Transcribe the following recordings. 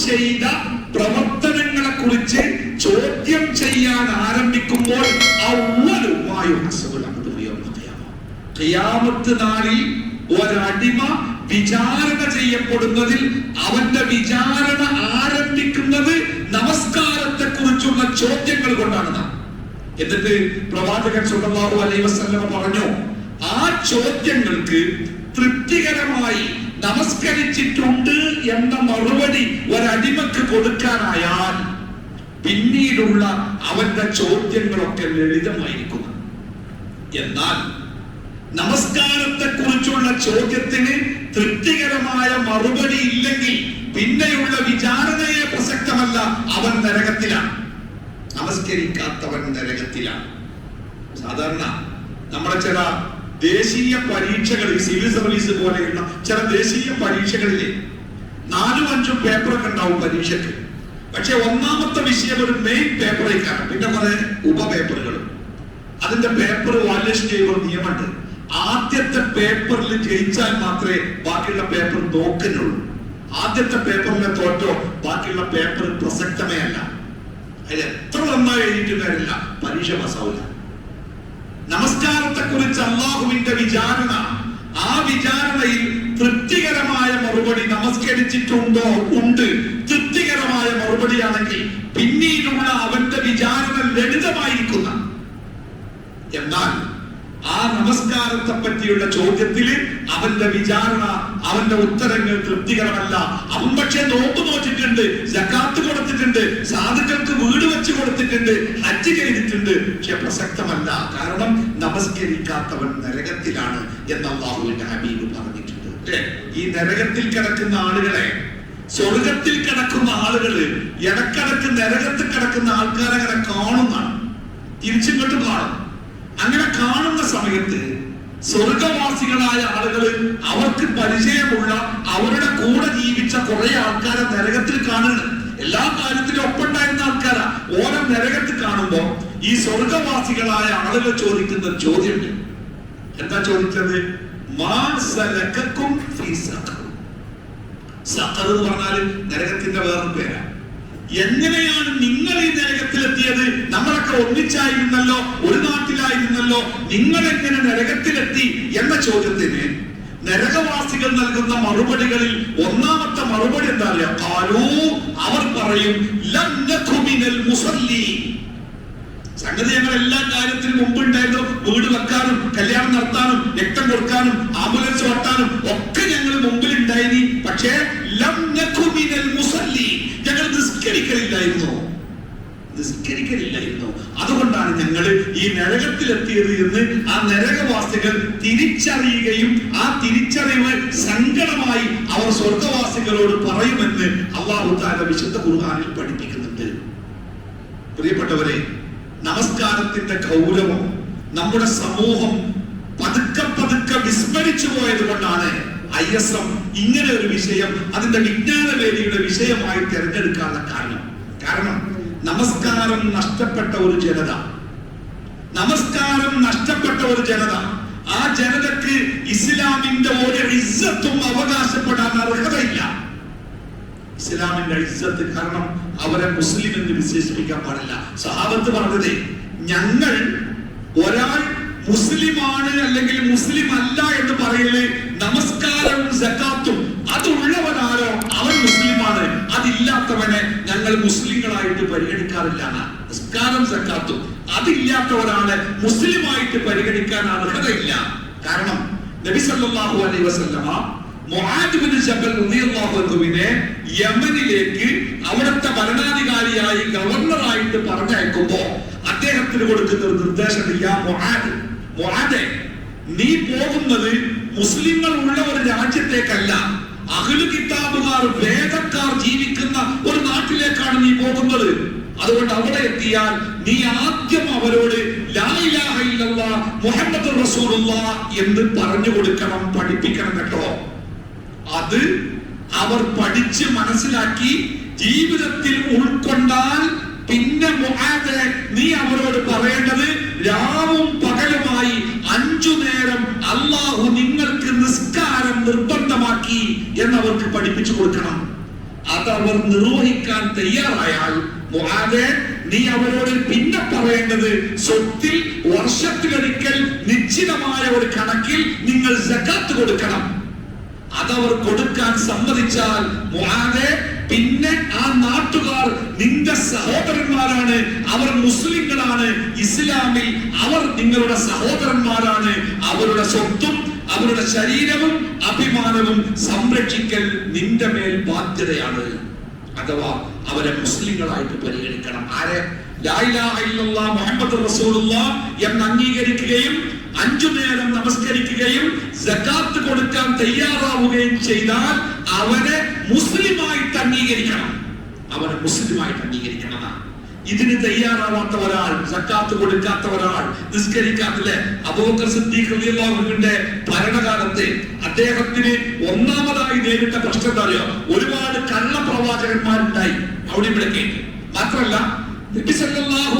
ചെയ്ത പ്രവർത്തനങ്ങളെ കുറിച്ച് ചോദ്യം ചെയ്യാൻ ആരംഭിക്കുമ്പോൾ നാളിൽ ഒരടിമ വിചാരണ ചെയ്യപ്പെടുന്നതിൽ അവന്റെ വിചാരണ ആരംഭിക്കുന്നത് നമസ്കാരത്തെ കുറിച്ചുള്ള ചോദ്യങ്ങൾ കൊണ്ടാണ് എന്നിട്ട് പ്രവാചകൻ സുഖമാറു അലൈഹി വസല്ലം പറഞ്ഞു ആ ചോദ്യങ്ങൾക്ക് തൃപ്തികരമായി നമസ്കരിച്ചിട്ടുണ്ട് എന്ന മറുപടി ഒരടിമക്ക് കൊടുക്കാനായാൽ പിന്നീടുള്ള അവന്റെ ചോദ്യങ്ങളൊക്കെ ലളിതമായിരിക്കും എന്നാൽ നമസ്കാരത്തെ കുറിച്ചുള്ള ചോദ്യത്തിന് തൃപ്തികരമായ മറുപടി ഇല്ലെങ്കിൽ പിന്നെയുള്ള വിചാരണയെ പ്രസക്തമല്ല അവൻ നരകത്തിലാണ്. നമസ്കരിക്കാത്തവൻ നരകത്തിലാണ്. സാധാരണ നമ്മുടെ ചില ദേശീയ പരീക്ഷകൾ സിവിൽ സർവീസ് പോലെയുള്ള ചില ദേശീയ പരീക്ഷകളിലെ നാലും അഞ്ചും പേപ്പറൊക്കെ ഉണ്ടാവും പരീക്ഷയ്ക്ക്. പക്ഷെ ഒന്നാമത്തെ വിഷയം ഒരു മെയിൻ പേപ്പറേക്കാണ് പിന്നെ കുറെ ഉപപേപ്പറുകൾ അതിന്റെ പേപ്പർ വാല്യൂഷൻ ചെയ്യുമ്പോൾ നിയമമുണ്ട്. ആദ്യത്തെ പേപ്പറിൽ ജയിച്ചാൽ മാത്രമേ ബാക്കിയുള്ള പേപ്പർ നോക്കുന്നുള്ളൂ. ആദ്യത്തെ പേപ്പറിലെ തോറ്റോ ബാക്കിയുള്ള പേപ്പർ പ്രസക്തമേ അല്ല. അതിൽ എത്ര നന്നായി എഴുതിയിട്ട് കാര്യമില്ല. പരീക്ഷ പാസ്സാവില്ല നമസ്കാരത്തെ കുറിച്ച് അള്ളാഹുവിന്റെ വിചാരണ. ആ വിചാരണയിൽ തൃപ്തികരമായ മറുപടി നമസ്കരിച്ചിട്ടുണ്ടോ? ഉണ്ട്. തൃപ്തികരമായ മറുപടിയാണെങ്കിൽ പിന്നീടുള്ള അവന്റെ വിചാരണ ലളിതമായിരിക്കുന്ന. എന്നാൽ ആ നമസ്കാരത്തെ പറ്റിയുള്ള ചോദ്യത്തിൽ അവന്റെ വിചാരണ അവന്റെ ഉത്തരങ്ങൾ തൃപ്തികരമല്ല. അവൻ പക്ഷെ നോമ്പ് നോക്കിയിട്ടുണ്ട് ജക്കാത്ത് കൊടുത്തിട്ടുണ്ട് സാധുക്കൾക്ക് വീട് വെച്ച് കൊടുത്തിട്ടുണ്ട് ഹജ്ജ് ചെയ്തിട്ടുണ്ട് പക്ഷെ പ്രസക്തമല്ല. കാരണം നമസ്കരിക്കാത്തവൻ നരകത്തിലാണ് എന്ന് അള്ളാഹുവിന്റെ ഹബീബ് പറഞ്ഞിട്ടുണ്ട്? ഈ നരകത്തിൽ കിടക്കുന്ന ആളുകളെ സ്വർഗത്തിൽ കിടക്കുന്ന ആളുകൾ ഇടക്കിടക്ക് നരകത്തിൽ കിടക്കുന്ന ആൾക്കാരെ അങ്ങനെ കാണുന്നതാണ്. തിരിച്ചിങ്ങോട്ട് കാണും അങ്ങനെ കാണുന്ന സമയത്ത് സ്വർഗവാസികളായ ആളുകൾ അവർക്ക് പരിചയമുള്ള അവരുടെ കൂടെ ജീവിച്ച കുറെ ആൾക്കാരെ നരകത്തിൽ കാണുന്നത് എല്ലാ കാര്യത്തിലും ആൾക്കാരാ ഓരോ നരകത്തിൽ കാണുമ്പോ ഈ സ്വർഗവാസികളായ ആളുകൾ ചോദിക്കുന്ന ചോദ്യമുണ്ട്. എന്താ ചോദിച്ചത്? മാ സലക്കക്കും ഫീ സഖർ. സഖർ എന്ന് പറഞ്ഞാൽ നരകത്തിന്റെ വേറൊരു പേരാ. എങ്ങനെയാണ് നിങ്ങൾ ഈ നരകത്തിലെത്തിയത്? നമ്മളൊക്കെ ഒന്നിച്ചായിരുന്നല്ലോ ഒരു നാട്ടിലായിരുന്നല്ലോ നിങ്ങൾ എങ്ങനെ നരകത്തിലെത്തി എന്ന ചോദ്യത്തിന് നരകവാസികൾ നൽകുന്ന മറുപടികളിൽ ഒന്നാമത്തെ മറുപടി എന്താ അറിയാം? അവർ പറയും സംഗതി ഞങ്ങൾ എല്ലാ കാര്യത്തിനും മുമ്പ് ഉണ്ടായിരുന്നു. വീട് വെക്കാനും കല്യാണം നടത്താനും രക്തം കൊടുക്കാനും ആംബുലൻസ് വട്ടാനും ഒക്കെ ഈ നരകത്തിലെത്തിയത് എന്ന് ആ നരകവാസികൾ തിരിച്ചറിയുകയും ആ തിരിച്ചറിവ് സങ്കടമായി അവർ സ്വർഗവാസികളോട് പറയുമെന്ന് അള്ളാഹു താല വിശുദ്ധ ഖുർആനിൽ പഠിപ്പിക്കുന്നുണ്ട്. പ്രിയപ്പെട്ടവരെ നമസ്കാരത്തിന്റെ ഗൗരവം നമ്മുടെ സമൂഹം പതുക്കെ പതുക്കെ വിസ്മരിച്ചു പോയത് കൊണ്ടാണ് ഐ എസ് എം ഇങ്ങനെ ഒരു വിഷയം അതിന്റെ വിജ്ഞാനവേദിയുടെ വിഷയമായി തിരഞ്ഞെടുക്കാനുള്ള കാരണം. കാരണം നമസ്കാരം നഷ്ടപ്പെട്ട ഒരു ജനത നമസ്കാരം നഷ്ടപ്പെട്ട ഒരു ജനത. ആ ജനതക്ക് ഇസ്ലാമിന്റെ ഒരു ഇസ്സത്തും അവകാശപ്പെടാൻ അർഹതയില്ല. ഇസ്ലാമിന്റെ ഇസ്സത്ത് കാരണം അവരെ മുസ്ലിം എന്ന് വിശേഷിപ്പിക്കാൻ പാടില്ല. സഹാബത്ത് പറഞ്ഞതേ ഞങ്ങൾ ഒരാൾ മുസ്ലിമാണ് അല്ലെങ്കിൽ മുസ്ലിം അല്ല എന്ന് പറയൽ നമസ്കാരവും സക്കാത്തും. അതുള്ളവനാരോ അവൻ മുസ്ലിമാണ്. അതില്ലാത്തവനെ ഞങ്ങൾ മുസ്ലിങ്ങളായിട്ട് പരിഗണിക്കാറില്ല നമസ്കാരം സക്കാത്തും. അതില്ലാത്ത ഒരാളെ മുസ്ലിമായിട്ട് പരിഗണിക്കാൻ അർഹതയില്ല. കാരണം നബി സല്ലല്ലാഹു അലൈഹി വസല്ലമ മുആദ് ബിൻ ജബൽ യമനിലേക്ക് അവിടുത്തെ ഭരണാധികാരിയായി ഗവർണറായിട്ട് പറഞ്ഞയക്കുമ്പോ അദ്ദേഹത്തിന് കൊടുക്കുന്ന ഒരു നിർദ്ദേശം യാ നീ പോകുന്നത് മുസ്ലിങ്ങൾ ഉള്ള ഒരു രാജ്യത്തേക്കല്ല. അഹ്ലു കിതാബുകാർ വേദക്കാർ ജീവിക്കുന്ന ഒരു നാട്ടിലേക്കാണ് നീ പോകുന്നത്. അതുകൊണ്ട് അവിടെ എത്തിയാൽ നീ ആദ്യം അവരോട് എന്ന് പറഞ്ഞു കൊടുക്കണം പഠിപ്പിക്കണം കേട്ടോ. അത് അവർ പഠിച്ച് മനസ്സിലാക്കി ജീവിതത്തിൽ ഉൾക്കൊണ്ടാൽ പിന്നെ നീ അവരോട് പറയേണ്ടത് രാവും പകലുമായി അഞ്ചു നേരം അള്ളാഹു നിങ്ങൾക്ക് നിസ്കാരം നിർബന്ധമാക്കി എന്നവർക്ക് പഠിപ്പിച്ചു കൊടുക്കണം. അതവർ നിർവഹിക്കാൻ തയ്യാറായാൽ നീ അവരോട് പിന്നെ പറയേണ്ടത് സ്വത്തിൽ വർഷത്തിലൊരിക്കൽ നിശ്ചിതമായ ഒരു കണക്കിൽ നിങ്ങൾ സക്കാത്ത് കൊടുക്കണം. അതവർ കൊടുക്കാൻ സമ്മതിച്ചാൽ പിന്നെ ആ നാട്ടുകാർ നിന്റെ സഹോദരന്മാരാണ് അവർ മുസ്ലിങ്ങളാണ് ഇസ്ലാമിൽ അവർ നിങ്ങളുടെ സഹോദരന്മാരാണ്. അവരുടെ സ്വത്തും അവരുടെ ശരീരവും അഭിമാനവും സംരക്ഷിക്കൽ നിന്റെ മേൽ ബാധ്യതയാണ്. അഥവാ അവരെ മുസ്ലിങ്ങളായിട്ട് പരിഗണിക്കണം. ആരെ? മുഹമ്മദ് റസൂലുള്ള എന്ന് അംഗീകരിക്കുകയും അഞ്ചു നേരം നമസ്കരിക്കുകയും സക്കാത്ത് കൊടുക്കാൻ തയ്യാറാവുകയും ചെയ്താൽ അവനെ മുസ്ലിമായിട്ട് അംഗീകരിക്കണം. അവനെ മുസ്ലിമായിട്ട് അംഗീകരിക്കണം. ഇതിന് തയ്യാറാവാത്ത ഒരാൾ സക്കാത്ത് കൊടുക്കാത്ത ഒരാൾ നിസ്കരിക്കാത്തില്ലേ? അബൂബക്കർ സിദ്ദീഖ് ഭരണകാലത്ത് അദ്ദേഹത്തിന് ഒന്നാമതായി നേരിട്ട പ്രശ്നം എന്താ അറിയോ? ഒരുപാട് കള്ള പ്രവാചകന്മാരുണ്ടായി അവിടെ ഇവിടെ കേട്ടു മാത്രമല്ല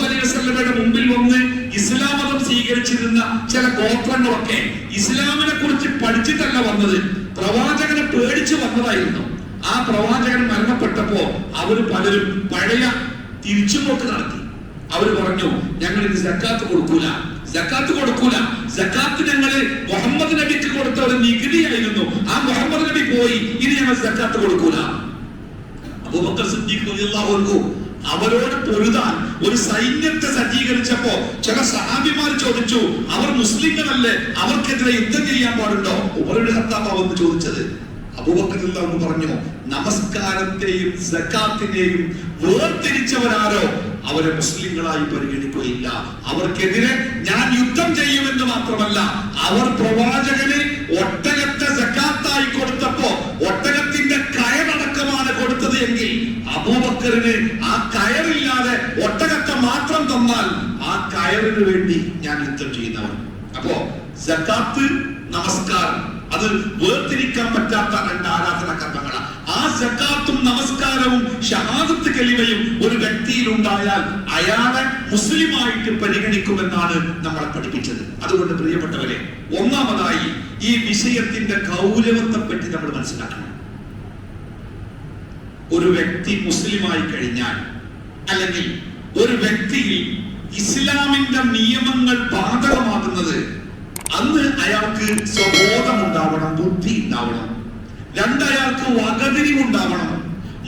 അലൈഹി വസല്ലമയുടെ മുമ്പിൽ വന്ന് ഇസ്ലാം മതം സ്വീകരിച്ചിരുന്ന ചില ഗോത്രങ്ങളൊക്കെ ഇസ്ലാമിനെ കുറിച്ച് പഠിച്ചിട്ടല്ല വന്നത് പ്രവാചകനെ പേടിച്ചു വന്നതായിരുന്നു. ആ പ്രവാചകൻ മരണപ്പെട്ടപ്പോ അവർ പലരും പഴയ തിരിച്ചുപോക്ക് നടത്തി. അവർ പറഞ്ഞു ഞങ്ങൾ ഇത് ജക്കാത്ത് കൊടുക്കൂല. ജക്കാത്ത് കൊടുക്കൂല. ജക്കാത്ത് ഞങ്ങൾ മുഹമ്മദ് നബിക്ക് കൊടുത്ത ഒരു നികുതിയായിരുന്നു. ആ മുഹമ്മദ് നബി പോയി ഇനി ഞങ്ങൾ ജക്കാത്ത് കൊടുക്കൂല. അബൂബക്കർ സിദ്ദീഖ് അവരോട് പൊരുതാൻ ഒരു സൈന്യത്തെ സജ്ജീകരിച്ചപ്പോ ചില സഹാബിമാർ ചോദിച്ചു അവർ മുസ്ലിങ്ങളല്ലേ? അവർക്കെതിരെ യുദ്ധം ചെയ്യാൻ പാടുണ്ടോ? ഉപരുടെ വന്ന് ചോദിച്ചത്. അബൂബക്കർ റളിയല്ലാഹു പറഞ്ഞു നമസ്കാരത്തെയും സക്കാത്തിനെയും വേർതിരിച്ചവരാരോ അവരെ മുസ്ലിങ്ങളായി പരിഗണിക്കുകയില്ല. അവർക്കെതിരെ ഞാൻ യുദ്ധം ചെയ്യുമെന്ന് മാത്രമല്ല അവർ പ്രവാചകനെ ഒട്ടകത്തെ സക്കാത്തായി കൊടുത്തപ്പോ ഒട്ടകത്തിന്റെ കയറടക്കമാണ് കൊടുത്തത് എങ്കിൽ അബൂബക്കറിന് ആ കയറില്ലാതെ ഒട്ടകത്തെ മാത്രം തന്നാൽ ആ കയറിന് വേണ്ടി ഞാൻ യുദ്ധം ചെയ്യുന്നവൻ. അപ്പോ സക്കാത്ത് നമസ്കാരം അത് വേർതിരിക്കാൻ പറ്റാത്ത രണ്ട് ആരാധന കർമ്മങ്ങളാണ് ആ സക്കാത്തും നമസ്കാരവും ഷഹാദത്ത് കലിമയും ഒരു വ്യക്തിയിൽ ഉണ്ടായാൽ അയാളെ മുസ്ലിമായിട്ട് പരിഗണിക്കുമെന്നാണ് നമ്മളെ പഠിപ്പിച്ചത്. അതുകൊണ്ട് പ്രിയപ്പെട്ടവരെ ഒന്നാമതായി ഈ വിഷയത്തിന്റെ ഗൗരവത്തെ പറ്റി നമ്മൾ മനസ്സിലാക്കണം. ഒരു വ്യക്തി മുസ്ലിമായി കഴിഞ്ഞാൽ അല്ലെങ്കിൽ ഒരു വ്യക്തിയിൽ ഇസ്ലാമിന്റെ നിയമങ്ങൾ ബാധകമാകുന്നത് അന്ന് അയാൾക്ക് സ്വബോധം ഉണ്ടാവണം ബുദ്ധി ഉണ്ടാവണം രണ്ട് അയാൾക്ക് വകതിരിവുണ്ടാവണം.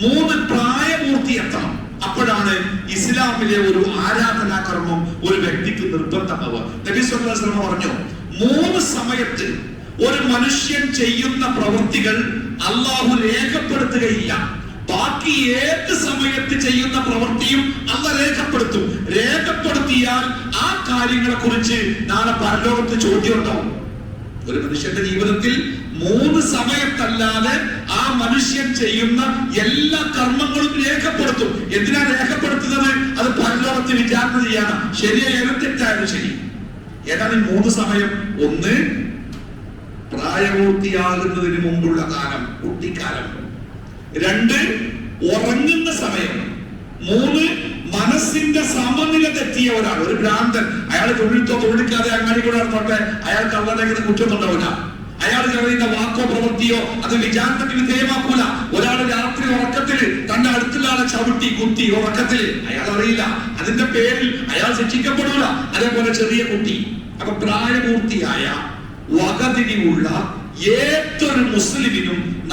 മൂന്ന് പ്രായപൂർത്തി എത്തണം അപ്പോഴാണ് ഇസ്ലാമിലെ ഒരു ആരാധനാ കർമ്മം ഒരു വ്യക്തിക്ക് നിർബന്ധമാവുക. പറഞ്ഞു മൂന്ന് സമയത്ത് ഒരു മനുഷ്യൻ ചെയ്യുന്ന പ്രവൃത്തികൾ അള്ളാഹു രേഖപ്പെടുത്തുകയില്ല. ബാക്കി ഏത് സമയത്ത് ചെയ്യുന്ന പ്രവൃത്തിയും അല്ല രേഖപ്പെടുത്തും. രേഖപ്പെടുത്തിയാൽ ആ കാര്യങ്ങളെ കുറിച്ച് നാളെ പരലോകത്ത് ചോദ്യം ഉണ്ടാവും ഒരു മനുഷ്യന്റെ ജീവിതത്തിൽ മൂന്ന് സമയത്തല്ലാതെ ആ മനുഷ്യൻ ചെയ്യുന്ന എല്ലാ കർമ്മങ്ങളും രേഖപ്പെടുത്തും. എന്തിനാ രേഖപ്പെടുത്തുന്നത്? അത് പരലോകത്ത് വിചാരണ ചെയ്യാണ്. ശരിയായാലും തെറ്റായാലും ശരി. ഏതാണ് ഈ മൂന്ന് സമയം. ഒന്ന് പ്രായപൂർത്തിയാകുന്നതിന് മുമ്പുള്ള കാലം കുട്ടിക്കാലം. രണ്ട് ഉറങ്ങുന്ന സമയം. മൂന്ന് മനസ്സിന്റെ സമനില തെറ്റിയ ഒരാൾ ഒരു ഭ്രാന്തൻ. അയാൾ തൊഴിൽത്തോ തൊഴിലിക്കാതെ അങ്ങാടി കൂടെ നടന്നോട്ടെ. അയാൾ കള്ളടങ്ങുന്ന കുറ്റമുണ്ടാവില്ല. അയാൾ ചെയ്യുന്ന വാക്കോ പ്രവൃത്തിയോ അത് വിചാരണത്തിന് വിധേയമാക്കൂല. ഒരാൾ രാത്രി ഉറക്കത്തിൽ തന്റെ അടുത്തുള്ള ആളെ ചവിട്ടി കുത്തി ഉറക്കത്തിൽ. അയാൾ അറിയില്ല. അതിന്റെ പേരിൽ അയാൾ ശിക്ഷിക്കപ്പെടൂല. അതേപോലെ ചെറിയ കുട്ടി. അപ്പൊ പ്രായപൂർത്തിയായ വകതിരിവുള്ള ഏതൊരു മുസ്ലിമിനും